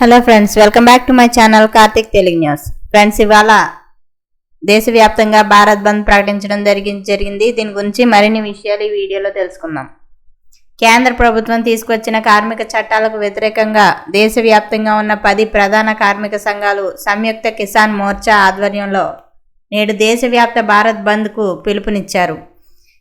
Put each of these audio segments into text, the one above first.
Hello friends welcome back to my channel Karthik Telugu news friends ఇవాళ దేశవ్యాప్తంగా భారత్ బంద్ ప్రకటించడం జరిగి జరిగింది. దీని గురించి మరిన్ని విషయాలు ఈ వీడియోలో తెలుసుకుందాం. కేంద్ర ప్రభుత్వం తీసుకొచ్చిన కార్మిక చట్టాలకు వ్యతిరేకంగా దేశవ్యాప్తంగా ఉన్న పది ప్రధాన కార్మిక సంఘాలు సంయుక్త కిసాన్ మోర్చా ఆధ్వర్యంలో నేడు దేశవ్యాప్త భారత్ బంద్కు పిలుపునిచ్చారు.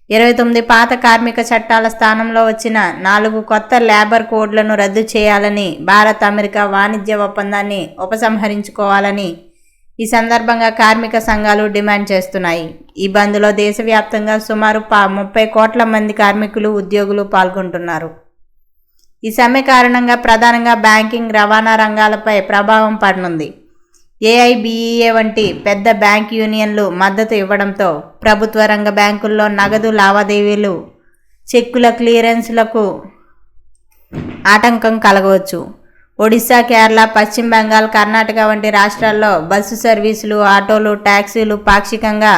ఇరవై తొమ్మిది పాత కార్మిక చట్టాల స్థానంలో వచ్చిన నాలుగు కొత్త లేబర్ కోడ్లను రద్దు చేయాలని భారత్ అమెరికా వాణిజ్య ఒప్పందాన్ని ఉపసంహరించుకోవాలని ఈ సందర్భంగా కార్మిక సంఘాలు డిమాండ్ చేస్తున్నాయి. ఈ బంద్లో దేశవ్యాప్తంగా సుమారు పా ముప్పై కోట్ల మంది కార్మికులు ఉద్యోగులు పాల్గొంటున్నారు. ఈ సమ్మె కారణంగా ప్రధానంగా బ్యాంకింగ్ రవాణా రంగాలపై ప్రభావం పడనుంది. ఏఐబిఈఏ వంటి పెద్ద బ్యాంక్ యూనియన్లు మద్దతు ఇవ్వడంతో ప్రభుత్వ రంగ బ్యాంకుల్లో నగదు లావాదేవీలు చెక్కుల క్లియరెన్స్లకు ఆటంకం కలగవచ్చు. ఒడిశా కేరళ పశ్చిమ బెంగాల్ కర్ణాటక వంటి రాష్ట్రాల్లో బస్సు సర్వీసులు ఆటోలు ట్యాక్సీలు పాక్షికంగా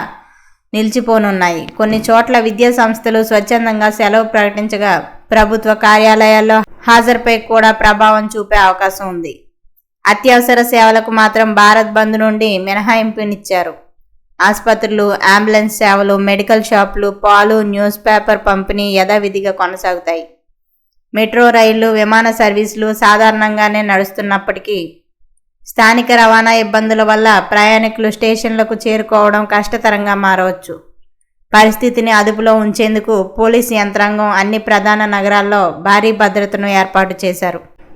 నిలిచిపోనున్నాయి. కొన్ని చోట్ల విద్యా సంస్థలు స్వచ్ఛందంగా సెలవు ప్రకటించగా ప్రభుత్వ కార్యాలయాల్లో హాజరుపై కూడా ప్రభావం చూపే అవకాశం ఉంది. అత్యవసర సేవలకు మాత్రం భారత్ బంద్ నుండి మినహాయింపునిచ్చారు. ఆసుపత్రులు అంబులెన్స్ సేవలు మెడికల్ షాపులు పాలు న్యూస్ పేపర్ పంపిణీ యథావిధిగా కొనసాగుతాయి. మెట్రో రైళ్ళు విమాన సర్వీసులు సాధారణంగానే నడుస్తున్నప్పటికీ స్థానిక రవాణా ఇబ్బందుల వల్ల ప్రయాణికులు స్టేషన్లకు చేరుకోవడం కష్టతరంగా మారవచ్చు. పరిస్థితిని అదుపులో ఉంచేందుకు పోలీస్ యంత్రాంగం అన్ని ప్రధాన నగరాల్లో భారీ భద్రతను ఏర్పాటు చేశారు.